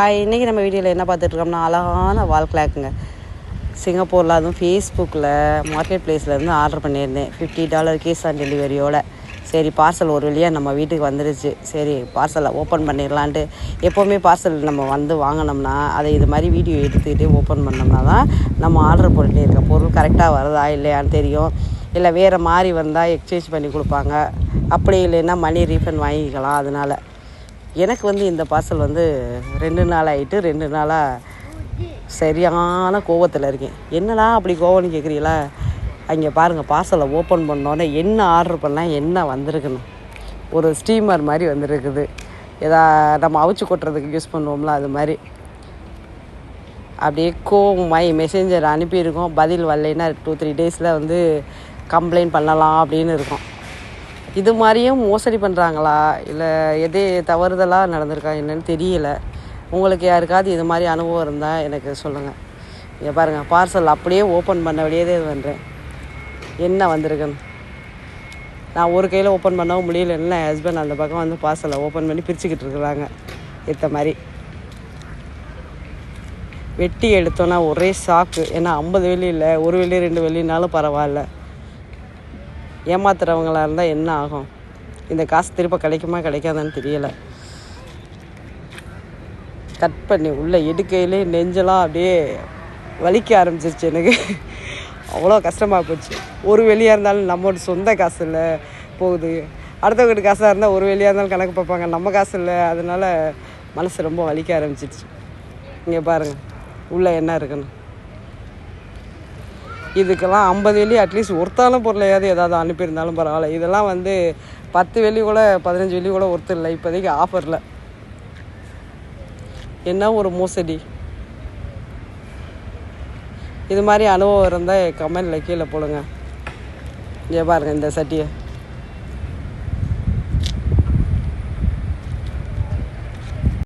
Hi இன்றைக்கி நம்ம வீடியோவில் என்ன பார்த்துட்ருக்கோம்னா அழகான வால் கிளாக்குங்க சிங்கப்பூரில் அதுவும் ஃபேஸ்புக்கில் மார்க்கெட் பிளேஸ்லேருந்து ஆர்டர் பண்ணியிருந்தேன். ஃபிஃப்டி டாலர் கேஸ் ஆன் டெலிவரியோட சரி பார்சல் ஒரு வழியாக நம்ம வீட்டுக்கு வந்துருச்சு. சரி பார்சலை ஓப்பன் பண்ணிடலான்ட்டு எப்போவுமே பார்சல் நம்ம வந்து வாங்கினோம்னா அதை இது மாதிரி வீடியோ எடுத்துக்கிட்டு ஓப்பன் பண்ணோம்னா தான் நம்ம ஆர்டர் பண்ணியிருக்க பொருள் கரெக்டாக வருதா இல்லையான்னு தெரியும். இல்லை வேறு மாதிரி வந்தால் எக்ஸ்சேஞ்ச் பண்ணி கொடுப்பாங்க. அப்படி இல்லைன்னா மணி ரீஃபண்ட் வாங்கிக்கலாம் அதனால். எனக்கு வந்து இந்த பார்சல் வந்து ரெண்டு நாள் ஆகிட்டு ரெண்டு நாளாக சரியான கோவத்தில் இருக்கேன். என்னடா அப்படி கோவம்னு கேட்குறீங்களா அங்கே பாருங்கள் பார்சலை ஓப்பன் பண்ணோன்னே என்ன ஆர்டர் பண்ணால் என்ன வந்திருக்குன்னு. ஒரு ஸ்டீமர் மாதிரி வந்துருக்குது. எதா நம்ம அவிச்சு கொட்டுறதுக்கு யூஸ் பண்ணுவோம்ல அது மாதிரி. அப்படியே கோவமாய் மெசேஞ்சர் அனுப்பியிருக்கோம். பதில் வரலைன்னா டூ த்ரீ டேஸில் வந்து கம்ப்ளைண்ட் பண்ணலாம் அப்படின்னு இருக்கோம். இது மாதிரியும் மோசடி பண்ணுறாங்களா இல்லை எதே தவறுதலாக நடந்திருக்கா என்னன்னு தெரியல. உங்களுக்கு யாருக்காவது இது மாதிரி அனுபவம் இருந்தால் எனக்கு சொல்லுங்கள் இங்கே பாருங்கள் பார்சல் அப்படியே ஓப்பன் பண்ண வெளியே பண்ணுறேன் என்ன வந்திருக்குன்னு? நான் ஒரு கையில் ஓப்பன் பண்ணவும் முடியல. என்ன ஹஸ்பண்ட் அந்த பக்கம் வந்து பார்சலை ஓப்பன் பண்ணி பிரிச்சுக்கிட்டு இருக்கிறாங்க. ஏற்ற மாதிரி. வெட்டி எடுத்தோன்னா ஒரே சாக்கு ஏன்னா ஐம்பது வெள்ளி இல்லை ஒரு வெள்ளி ரெண்டு வெள்ளினாலும் பரவாயில்ல. ஏமாத்துறவங்களாக இருந்தால் என்ன ஆகும்? இந்த காசு திருப்ப கிடைக்குமா கிடைக்காதான்னு தெரியலை. கட் பண்ணி உள்ளே எடுக்கையிலே நெஞ்செல்லாம் அப்படியே வலிக்க ஆரம்பிச்சிருச்சு எனக்கு. அவ்வளோ கஷ்டமாக போச்சு. ஒரு வெளியாக இருந்தாலும் நம்மளோட சொந்த காசு இல்லை போகுது. அடுத்தவங்கிட்ட காசாக இருந்தால் ஒரு வெளியாக இருந்தாலும் கணக்கு பார்ப்பாங்க. நம்ம காசு இல்லை அதனால் மனசு ரொம்ப வலிக்க ஆரம்பிச்சிருச்சு. இங்கே பாருங்கள் உள்ளே என்ன இருக்குன்னு. இதுக்கெல்லாம் ஐம்பது வெள்ளி அட்லீஸ்ட் ஒருத்தாலும் பொருளையாவது ஏதாவது அனுப்பியிருந்தாலும் பரவாயில்ல. இதெல்லாம் வந்து பத்து வெள்ளி கூட பதினஞ்சு வெள்ளி கூட ஒருத்தர் இல்லை. இப்போதைக்கு ஆஃபரில். என்ன ஒரு மோசடி? இது மாதிரி அனுபவம் இருந்தால் கமெண்டில் கீழே போடுங்க. இங்கே பாருங்கள் இந்த சட்டியை.